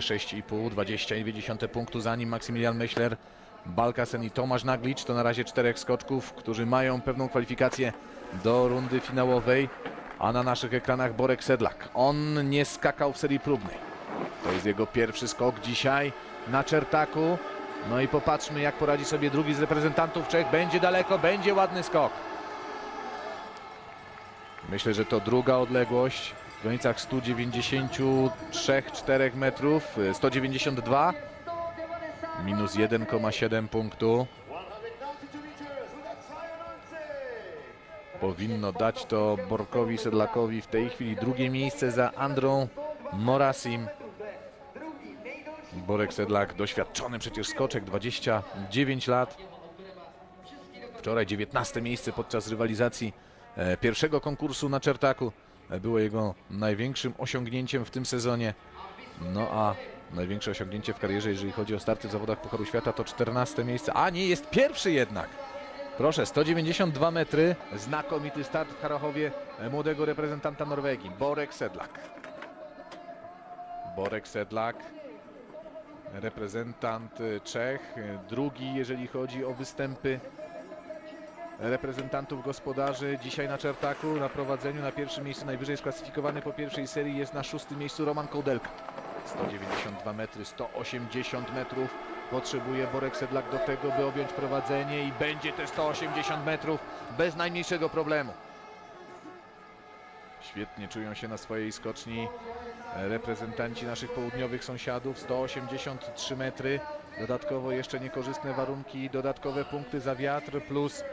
6,5, 22 punktu za nim Maksymilian Myśler, Balkasen i Tomasz Naglicz. To na razie czterech skoczków, którzy mają pewną kwalifikację do rundy finałowej. A na naszych ekranach Borek Sedlak. On nie skakał w serii próbnej. To jest jego pierwszy skok dzisiaj na Czertaku. No i popatrzmy jak poradzi sobie drugi z reprezentantów Czech. Będzie daleko, będzie ładny skok. Myślę, że to druga odległość w granicach 193-4 metrów, y, 192 minus 1,7 punktu. Powinno dać to Borkowi Sedlakowi w tej chwili drugie miejsce za Andrą Morasim. Borek Sedlak, doświadczony przecież skoczek, 29 lat. Wczoraj 19 miejsce podczas rywalizacji e, pierwszego konkursu na Czertaku. Było jego największym osiągnięciem w tym sezonie. No a największe osiągnięcie w karierze, jeżeli chodzi o starty w zawodach Pucharu Świata, to 14 miejsce. A nie, jest pierwszy jednak. Proszę, 192 metry. Znakomity start w Harachowie e, młodego reprezentanta Norwegii, Borek Sedlak. Borek Sedlak, reprezentant e, Czech, e, drugi jeżeli chodzi o występy reprezentantów gospodarzy. Dzisiaj na Czertaku na prowadzeniu na pierwszym miejscu najwyżej sklasyfikowany po pierwszej serii jest na szóstym miejscu Roman Kołdelka. 192 metry, 180 metrów potrzebuje Borek Sedlak do tego, by objąć prowadzenie i będzie te 180 metrów bez najmniejszego problemu. Świetnie czują się na swojej skoczni reprezentanci naszych południowych sąsiadów. 183 metry, dodatkowo jeszcze niekorzystne warunki, dodatkowe punkty za wiatr plus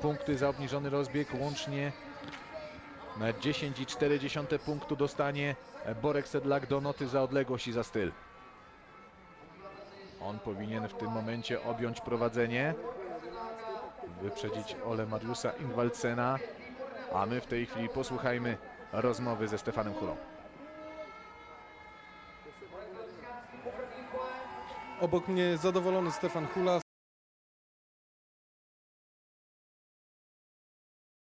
punkty za obniżony rozbieg. Łącznie na 10,4 punktu dostanie e, Borek Sedlak do noty za odległość i za styl. On powinien w tym momencie objąć prowadzenie, wyprzedzić Ole Mariusa Ingwaldsena, a my w tej chwili posłuchajmy rozmowy ze Stefanem Hulą. Obok mnie zadowolony Stefan Hula,